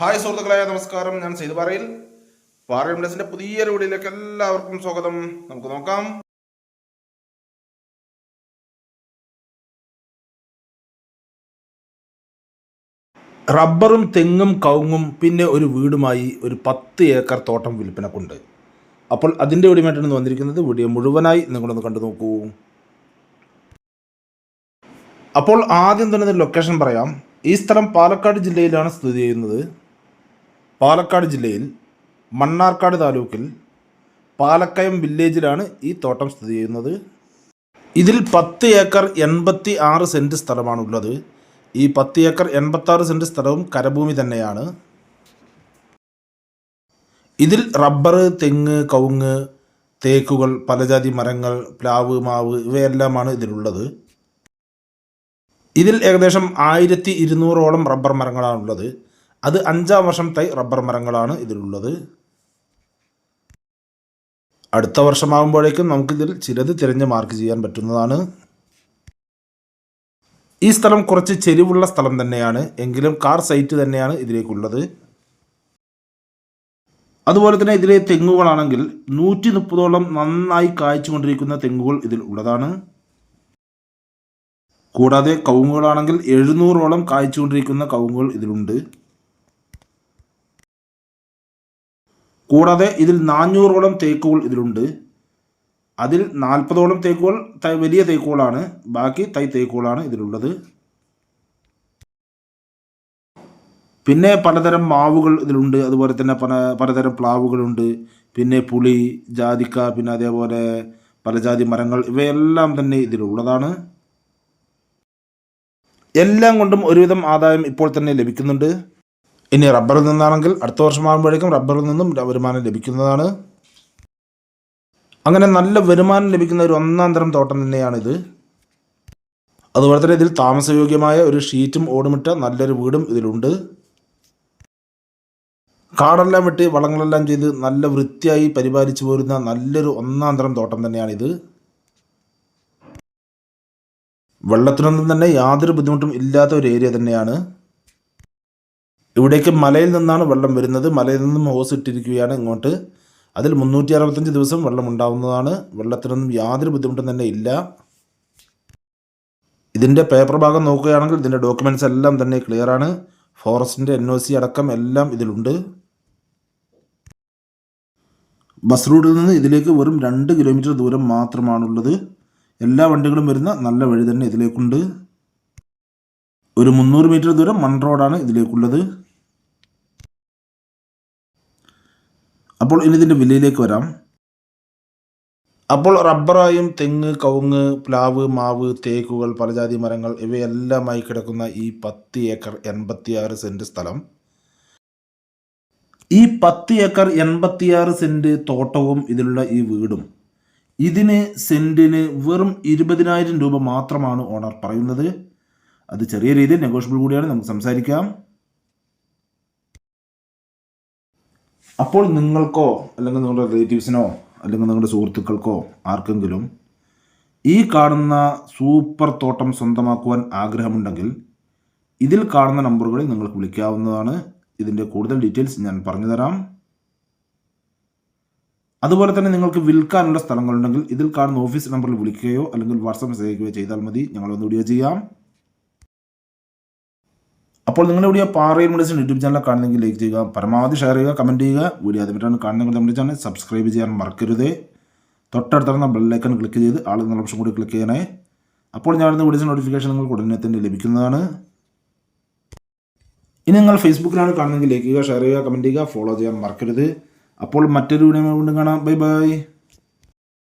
Hi സുഹൃത്തുക്കളായ നമസ്കാരം. ഞാൻ സെയ്ത് പറയിൽ. പാറയും പ്ലസിന്റെ പുതിയ റോഡിലേക്ക് എല്ലാവർക്കും സ്വാഗതം. നമുക്ക് നോക്കാം. റബ്ബറും തെങ്ങും കവുങ്ങും പിന്നെ ഒരു വീടുമായി ഒരു പത്ത് ഏക്കർ തോട്ടം വിൽപ്പനക്കുണ്ട്. അപ്പോൾ അതിന്റെ വീഡിയോമായിട്ടാണ് വന്നിരിക്കുന്നത്. വീഡിയോ മുഴുവനായി നിങ്ങളൊന്ന് കണ്ടു നോക്കൂ. അപ്പോൾ ആദ്യം തന്നെ ലൊക്കേഷൻ പറയാം. ഈ സ്ഥലം പാലക്കാട് ജില്ലയിലാണ് സ്ഥിതി ചെയ്യുന്നത്. പാലക്കാട് ജില്ലയിൽ മണ്ണാർക്കാട് താലൂക്കിൽ പാലക്കയം വില്ലേജിലാണ് ഈ തോട്ടം സ്ഥിതി ചെയ്യുന്നത്. ഇതിൽ പത്ത് ഏക്കർ എൺപത്തി ആറ് സെന്റ് സ്ഥലമാണുള്ളത്. ഈ പത്ത് ഏക്കർ എൺപത്താറ് സെന്റ് സ്ഥലവും കരഭൂമി തന്നെയാണ്. ഇതിൽ റബ്ബർ തെങ്ങ് കവുങ്ങ് തേക്കുകൾ പലജാതി മരങ്ങൾ പ്ലാവ് മാവ് ഇവയെല്ലാമാണ് ഇതിലുള്ളത്. ഇതിൽ ഏകദേശം ആയിരത്തി ഇരുന്നൂറോളം റബ്ബർ മരങ്ങളാണുള്ളത്. അത് അഞ്ചാം വർഷം തൈ റബ്ബർ മരങ്ങളാണ് ഇതിലുള്ളത്. അടുത്ത വർഷമാകുമ്പോഴേക്കും നമുക്കിതിൽ ചിലത് തിരഞ്ഞ് മാർക്ക് ചെയ്യാൻ പറ്റുന്നതാണ്. ഈ സ്ഥലം കുറച്ച് ചെരിവുള്ള സ്ഥലം തന്നെയാണ്. എങ്കിലും കാർ സൈറ്റ് തന്നെയാണ് ഇതിലേക്കുള്ളത്. അതുപോലെ തന്നെ ഇതിലെ തെങ്ങുകളാണെങ്കിൽ നൂറ്റി മുപ്പതോളം നന്നായി കായ്ച്ചുകൊണ്ടിരിക്കുന്ന തെങ്ങുകൾ ഇതിൽ ഉള്ളതാണ്. കൂടാതെ കവുങ്ങുകളാണെങ്കിൽ എഴുന്നൂറോളം കായ്ച്ചുകൊണ്ടിരിക്കുന്ന കവുങ്ങുകൾ ഇതിലുണ്ട്. കൂടാതെ ഇതിൽ നാനൂറോളം തേക്കുകൾ ഇതിലുണ്ട്. അതിൽ നാൽപ്പതോളം തേക്കുകൾ വലിയ തേക്കുകളാണ് ബാക്കി തൈ തേക്കുകളാണ് ഇതിലുള്ളത്. പിന്നെ പലതരം മാവുകൾ ഇതിലുണ്ട്. അതുപോലെ തന്നെ പല പലതരം പ്ലാവുകളുണ്ട്. പിന്നെ പുളി ജാതിക്ക പിന്നെ അതേപോലെ പലജാതി മരങ്ങൾ ഇവയെല്ലാം തന്നെ ഇതിലുള്ളതാണ്. എല്ലാം കൊണ്ടും ഒരുവിധം ആദായം ഇപ്പോൾ തന്നെ ലഭിക്കുന്നുണ്ട്. ഇനി റബ്ബറിൽ നിന്നാണെങ്കിൽ അടുത്ത വർഷമാകുമ്പോഴേക്കും റബ്ബറിൽ നിന്നും വരുമാനം ലഭിക്കുന്നതാണ്. അങ്ങനെ നല്ല വരുമാനം ലഭിക്കുന്ന ഒരു ഒന്നാം തരം തോട്ടം തന്നെയാണിത്. അതുപോലെ തന്നെ ഇതിൽ താമസയോഗ്യമായ ഒരു ഷീറ്റും ഓടുമിട്ട നല്ലൊരു വീടും ഇതിലുണ്ട്. കാടെല്ലാം വെട്ടി വളങ്ങളെല്ലാം ചെയ്ത് നല്ല വൃത്തിയായി പരിപാലിച്ചു പോരുന്ന നല്ലൊരു ഒന്നാം തരം തോട്ടം തന്നെയാണിത്. വെള്ളത്തിനൊന്നും തന്നെ യാതൊരു ബുദ്ധിമുട്ടും ഇല്ലാത്ത ഒരു ഏരിയ തന്നെയാണ്. ഇവിടേക്ക് മലയിൽ നിന്നാണ് വെള്ളം വരുന്നത്. മലയിൽ നിന്നും ഹോസ് ഇട്ടിരിക്കുകയാണ് ഇങ്ങോട്ട്. അതിൽ മുന്നൂറ്റി അറുപത്തഞ്ച് ദിവസം വെള്ളം ഉണ്ടാകുന്നതാണ് വെള്ളത്തിനൊന്നും യാതൊരു ബുദ്ധിമുട്ടും തന്നെ ഇല്ല. ഇതിന്റെ പേപ്പർ ഭാഗം നോക്കുകയാണെങ്കിൽ ഇതിന്റെ ഡോക്യുമെന്റ്സ് എല്ലാം തന്നെ ക്ലിയറാണ് ഫോറസ്റ്റിന്റെ എൻ ഒ സി അടക്കം എല്ലാം ഇതിലുണ്ട്. ബസ് റൂട്ടിൽ നിന്ന് ഇതിലേക്ക് വെറും രണ്ട് കിലോമീറ്റർ ദൂരം മാത്രമാണുള്ളത്. എല്ലാ വണ്ടികളും വരുന്ന നല്ല വഴി തന്നെ ഇതിലേക്കുണ്ട്. ഒരു മുന്നൂറ് മീറ്റർ ദൂരം മൺ റോഡാണ് ഇതിലേക്കുള്ളത്. അപ്പോൾ ഇനി ഇതിന്റെ വിലയിലേക്ക് വരാം. അപ്പോൾ റബ്ബറായും തെങ്ങ് കവുങ്ങ് പ്ലാവ് മാവ് തേക്കുകൾ പലജാതി മരങ്ങൾ ഇവയെല്ലാമായി കിടക്കുന്ന ഈ പത്ത് ഏക്കർ എൺപത്തിയാറ് സെന്റ് സ്ഥലം. ഈ പത്ത് ഏക്കർ എൺപത്തിയാറ് സെന്റ് തോട്ടവും ഇതിലുള്ള ഈ വീടും. ഇതിന് സെന്റിന് വെറും ഇരുപതിനായിരം രൂപ മാത്രമാണ് ഓണർ പറയുന്നത്. അത് ചെറിയ രീതിയിൽ നെഗോഷ്യബിൾ കൂടിയാണ്. നമുക്ക് സംസാരിക്കാം. അപ്പോൾ നിങ്ങൾക്കോ അല്ലെങ്കിൽ നിങ്ങളുടെ റിലേറ്റീവ്സിനോ അല്ലെങ്കിൽ നിങ്ങളുടെ സുഹൃത്തുക്കൾക്കോ ആർക്കെങ്കിലും ഈ കാണുന്ന സൂപ്പർ തോട്ടം സ്വന്തമാക്കുവാൻ ആഗ്രഹമുണ്ടെങ്കിൽ ഇതിൽ കാണുന്ന നമ്പറുകളിൽ നിങ്ങൾക്ക് വിളിക്കാവുന്നതാണ്. ഇതിന്റെ കൂടുതൽ ഡീറ്റെയിൽസ് ഞാൻ പറഞ്ഞു തരാം അതുപോലെ തന്നെ നിങ്ങൾക്ക് വിൽക്കാനുള്ള സ്ഥലങ്ങളുണ്ടെങ്കിൽ ഇതിൽ കാണുന്ന ഓഫീസ് നമ്പറിൽ വിളിക്കുകയോ അല്ലെങ്കിൽ വാട്സപ്പ് മെസ്സേജ് ചെയ്താൽ മതി. ഞങ്ങൾ ഒന്ന് വീഡിയോ ചെയ്യാം. അപ്പോൾ നിങ്ങൾ ഇവിടെ പാറയിൽ മെഡിസിൻ യൂട്യൂബ് ചാനൽ കാണുന്നെങ്കിൽ ലൈക്ക് ചെയ്യുക പരമാവധി ഷെയർ ചെയ്യുക കമന്റ് ചെയ്യുക. വീഡിയോ ആദ്യമായിട്ടാണ് കാണുന്നെങ്കിൽ നമ്മുടെ ചാനൽ സബ്സ്ക്രൈബ് ചെയ്യാൻ മറക്കരുത്. തൊട്ടടുത്തുള്ള ബെല്ലൈക്കൺ ക്ലിക്ക് ചെയ്ത് ആൾ എന്നുള്ള ഓപ്ഷൻ കൂടി ക്ലിക്ക് ചെയ്യണേ. അപ്പോൾ ഞാൻ വീഡിയോസ് നോട്ടിഫിക്കേഷൻ നിങ്ങൾ ഉടനെ തന്നെ ലഭിക്കുന്നതാണ്. ഇനി നിങ്ങൾ ഫേസ്ബുക്കിലാണ് കാണുന്നെങ്കിൽ ലൈക്ക് ചെയ്യുക ഷെയർ ചെയ്യുക കമന്റ് ചെയ്യുക ഫോളോ ചെയ്യാൻ മറക്കരുത്. അപ്പോൾ മറ്റൊരു വീഡിയോ വീണ്ടും കാണാം. Bye bye